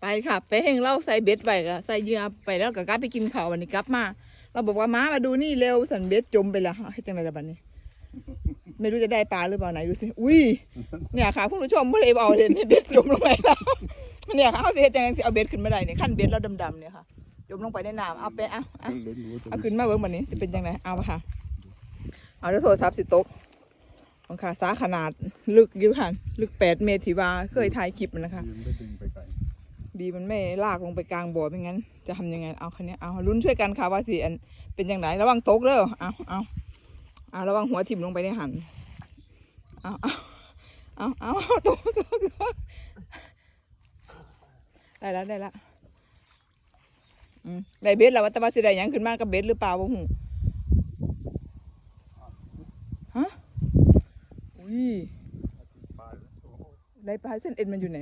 ไปค่ะไปเฮงเล่าใส่เบ็ดไปแล้วใส่เหยื่อไปแล้วก็กลับไปกินข้าววันนี้กลับมา เราบอกว่าม้ามาดูนี่เร็วสันเบ็ดจมไปแล้วให้จังไรละบัดนี้ ไม่รู้จะได้ปลาหรือเปล่าไหนดูสิอุ้ยเนี่ยค่ะคุณผู้ชมไม่ได้เอาเลยเนี่ยเบ็ดจมลงไปแล้วเนี่ยค่ะเขาสิเฮ็ดจังไงสิเอาเบ็ดขึ้นมาได้เนี่ยขั้นเบ็ดแล้วดำๆเนี่ยค่ะจมลงไปในน้ำเอาไปเอาเอาลุ้นรู้ตัวเอาขึ้นมาเบิ้งบัดนี้จะเป็นยังไงเอาปะค่ะ เอาด้วยโทรศัพท์สิตกของค่ะสาขนาดลึกอยู่ค่ะลึกแปดเมตรที่ว่าเคยถ่ายคลิปมันนะคะยืมไดีมันไม่ลากลงไปกลางบ่อไม่งั้น จะทำยังไงเอาคันนี้เอาลุ้นช่วยกันค่ะว่าสิอันเป็นยังไงระวังตกเด้อเอาเอาเอาระวังหัวถิ่มลงไปในหันเอาเอาเอาเอาตกตกตกได้แล้วได้แล้วได้เบ็ดแล้วว่าต่ว่าสิได้ยังขึ้นมากับเบ็ดหรือเปล่าบ่หูฮะอุ้ยได้ปลาเส้นเอ็นมันอยู่ไหน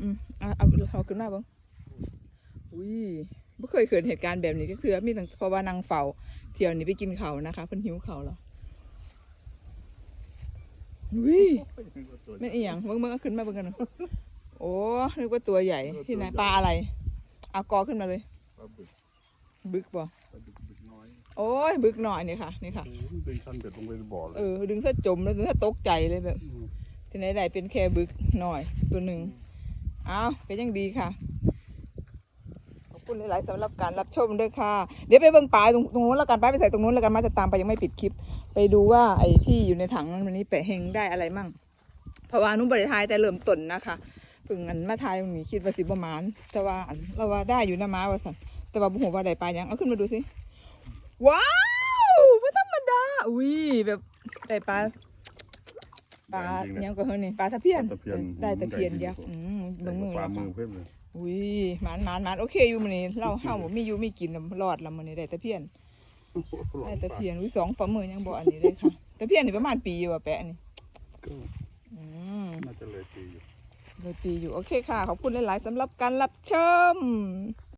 อืมอืมเอาเอาเอาขึ้นมาเบ้างอุ้ยไม่เคยเกิดเหตุการณ์แบบนี้ก็คือมีตั้งเพราะว่านางเฝ้าเที่ยวนี้ไปกินเขาวนะคะเพิ่นหิวเขาวแล้วอุ้ยตัวแม่นอีหยังเบิ่งเบิ่งเอาขึ้นมาเบิ่งกันหน่อยโอ้นึกว่าตัวใหญ่ที่ไหนปลาอะไรเอากอขึ้นมาเลยปลาบึกบึกบ่ปลาบึกบึกน้อยโอ้ยบึกหน่อยนี่ค่ะนี่ค่ะโอ้โหดึงคันเบ็ดลงไปในบ่อเลยเออดึงซะจมแล้วดึงซะตกใจเลยแบบมที่ไหนได้เป็นแค่บึกหน่อยตัวหนึ่ง เอาก็ยังดีค่ะ ขอบคุณหลายๆสำหรับการรับชมด้วยค่ะ เดี๋ยวไปเบิ่งปลาตรงตรงนู้นแล้วกันไปไปใส่ตรงนู้นแล้วกันมาจะตามไปยังไม่ปิดคลิป ไปดูว่าไอ้ที่อยู่ในถังนั้นวันนี้แปะเฮงได้อะไรมั่งเพราะว่านุ่มบริทายแต่เริ่มต้นนะคะเพิ่งอันมาทายมันนี้คิดว่าสิประมาณ แต่ว่าอันเราว่าได้อยู่นะมาว่าสันแต่ว่าบุหัวว่าได้ปลายังเอาขึ้นมาดูสิว้าวไม่ธรรมดาอุ้ยแบบได้ปลา ปลาจริงๆเนี้นะยก็เฮ้ยนี่ปลาตะเพียนปลาตะเพียนได้ตะเพียนใหญ่ยักษ์จริอืงมเบิ่งมือปลาแล้วมืค่ะอเพิ่มเลยอุ้ยหมานหมานหมานโอเคอยู่มื้อนี้เราเฮาบ่มีอยู่มีกินแล้วรอดแล้วมื้อนี้ได้ตะเพียนได้ตะเพียนอุ้ยสองฝ่ามือยังบ่อันนี้เลยค่ะตะเพียนนี่ประมาณปีอยู่ว่าแปะนี่ก็อืม น่าจะเลยปีอยู่ เลยปีอยู่โอเคค่ะ ขอบคุณหลาย ๆสำหรับการรับชม